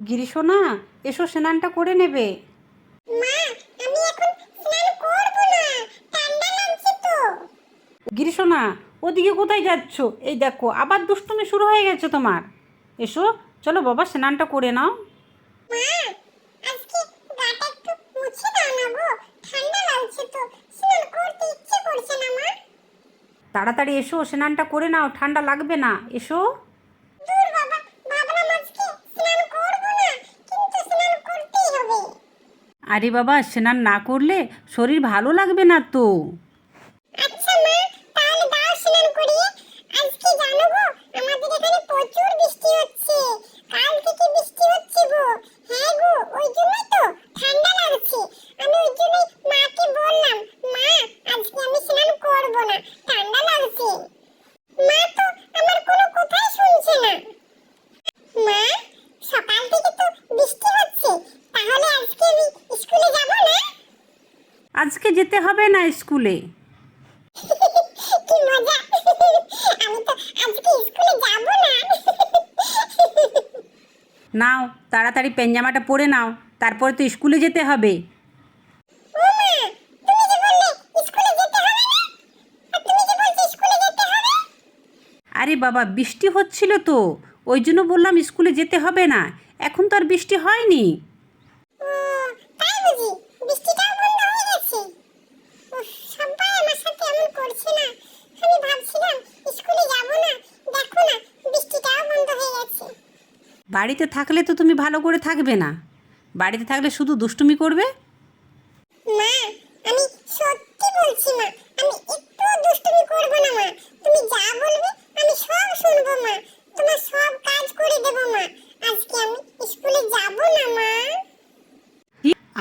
গিরিশোনা এসো স্নানটা করে নেবে। মা আমি এখন স্নান করব না ঠান্ডা লাগছে তো। গিরিশোনা ওদিকে কোথায় যাচ্ছ? এই দেখো আবার দুষ্টুমি শুরু হয়ে গেছে তোমার। এসো চলো বাবা স্নানটা করে নাও। মা আজকে গাটা একটু মুছে দাও না গো ঠান্ডা লাগছে তো স্নান করতে ইচ্ছে করছে না মা। তাড়াতাড়ি এসো স্নানটা করে নাও ঠান্ডা লাগবে না। এসো দূর বাবা ভাবলাম আজকে স্নান করব না কিন্তু স্নান করতেই হবে আরে বাবা, স্নান না করলে শরীর ভালো লাগবে না তো। আচ্ছা মা, তাহলে দাও স্নান করিয়ে। আজকে জানো গো আমাদের এখানে প্রচুর বৃষ্টি হচ্ছে কাল থেকে বৃষ্টি হচ্ছে গো হ্যাঁ গো ওই জন্যই তো ঠান্ডা লাগছে আমি ওই জন্যই মাকে বললাম মা আজকে আমি স্নান করব না ঠান্ডা লাগছে মা তো আমার কোনো কথাই শুনছে না মা সকাল থেকে তো বৃষ্টি হচ্ছে তাহলে আজকে আমি স্কুলে যাব না আজকে যেতে হবে না স্কুলে? কি মজা। আমি তো আজকে স্কুলে যাব না। নাও তাড়াতাড়ি পেঞ্জামাটা পরে নাও তারপরে তো যেতে হবে। স্কুলে যেতে হবে আরে বাবা বৃষ্টি হচ্ছিল তো ওই জন্য বললাম স্কুলে যেতে হবে না এখন তো আর বৃষ্টি হয়নি ও তাই বুঝি বৃষ্টিটাও বন্ধ হয়ে গেছে উফ, সবাই আমার সাথে এমন করছে না আমি ভাবছিলাম স্কুলে যাব না দেখো না বৃষ্টিটাও বন্ধ হয়ে গেছে বাড়িতে থাকলে তো তুমি ভালো করে থাকবে না। বাড়িতে থাকলে শুধু দুষ্টুমি করবে? মা আমি সত্যি বলছি মা আমি একটু দুষ্টুমি করব না মা। তুমি যা বলবে আমি সব শুনব মা। তোমার সব কাজ করে দেব মা। আজকে আমি স্কুলে যাব না মা।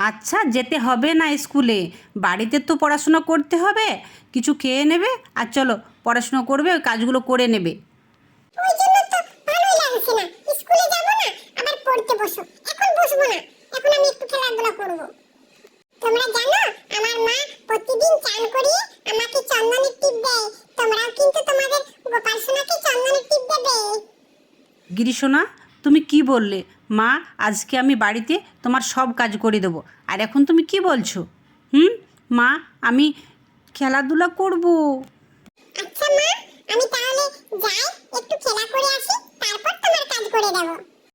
আচ্ছা যেতে হবে না স্কুলে। বাড়িতে তো পড়াশোনা করতে হবে। কিছু খেয়ে নেবে? আর চলো পড়াশোনা করবে ওই কাজগুলো করে নেবে ওই জন্য তো ভালোই লাগছে না স্কুলে যাব না আবার পড়তে বসো এখন বসবো না এখন আমি একটু খেলাধুলা করব তোমরা জানো আমার মা প্রতিদিন চান করিয়ে আমাকে চন্দনের টিপ দেয় তোমরাও কিন্তু তোমাদের গোপাল সোনাকে চন্দনের টিপ দেবে গিরিশোনা, তুমি কি বললে? মা, আজকে আমি বাড়িতে তোমার সব কাজ করে দেবো। আর এখন তুমি কি বলছো? হুম? মা, আমি খেলাধুলা করব।